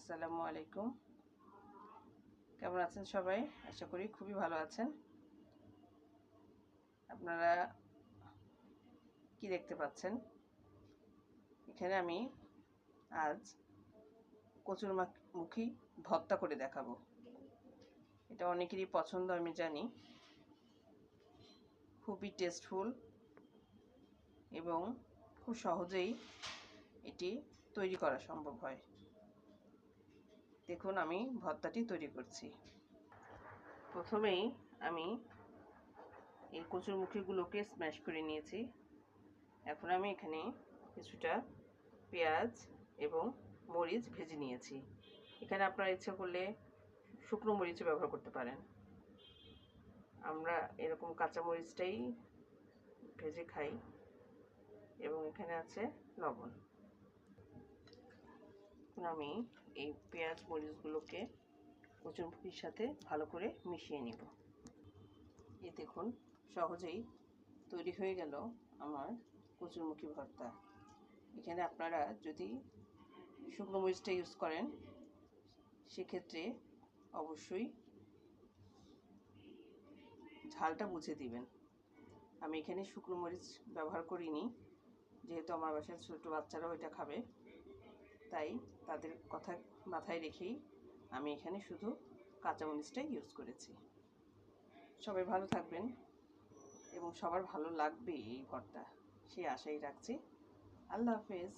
আসসালামু আলাইকুম। কেমন আছেন সবাই? আশা করি খুবই ভালো আছেন। আপনারা কি দেখতে পাচ্ছেন? এখানে আমি আজ কচুর মুখী ভর্তা করে দেখাবো। এটা অনেকেরই পছন্দ, আমি জানি। খুবই টেস্টফুল এবং খুব সহজেই এটি তৈরি করা সম্ভব হয়। দেখুন, আমি ভর্তাটি তৈরি করছি। প্রথমেই আমি এই কচুরমুখীগুলোকে স্ম্যাশ করে নিয়েছি। এখন আমি এখানে কিছুটা পেঁয়াজ এবং মরিচ ভেজে নিয়েছি। এখানে আপনারা ইচ্ছে করলে শুকনো মরিচও ব্যবহার করতে পারেন। আমরা এরকম কাঁচা মরিচটাই ভেজে খাই এবং এখানে আছে লবণ। এখন আমি এই পেঁয়াজ মরিচগুলোকে কচুরমুখির সাথে ভালো করে মিশিয়ে নিব। এই দেখুন, সহজেই তৈরি হয়ে গেল আমার কচুরমুখী ভর্তা। এখানে আপনারা যদি শুকনো মরিচটা ইউজ করেন, সেক্ষেত্রে অবশ্যই ঝালটা বুঝে দিবেন। আমি এখানে শুকনো মরিচ ব্যবহার করিনি, যেহেতু আমার বাসায় ছোটো বাচ্চারাও এটা খাবে। তাই তাদের কথা মাথায় রেখেই আমি এখানে শুধু কাঁচামরিচটাই ইউজ করেছি। সবাই ভালো থাকবেন এবং সবার ভালো লাগবে এই ভর্তা সেই আশাই রাখছি। আল্লাহ হাফেজ।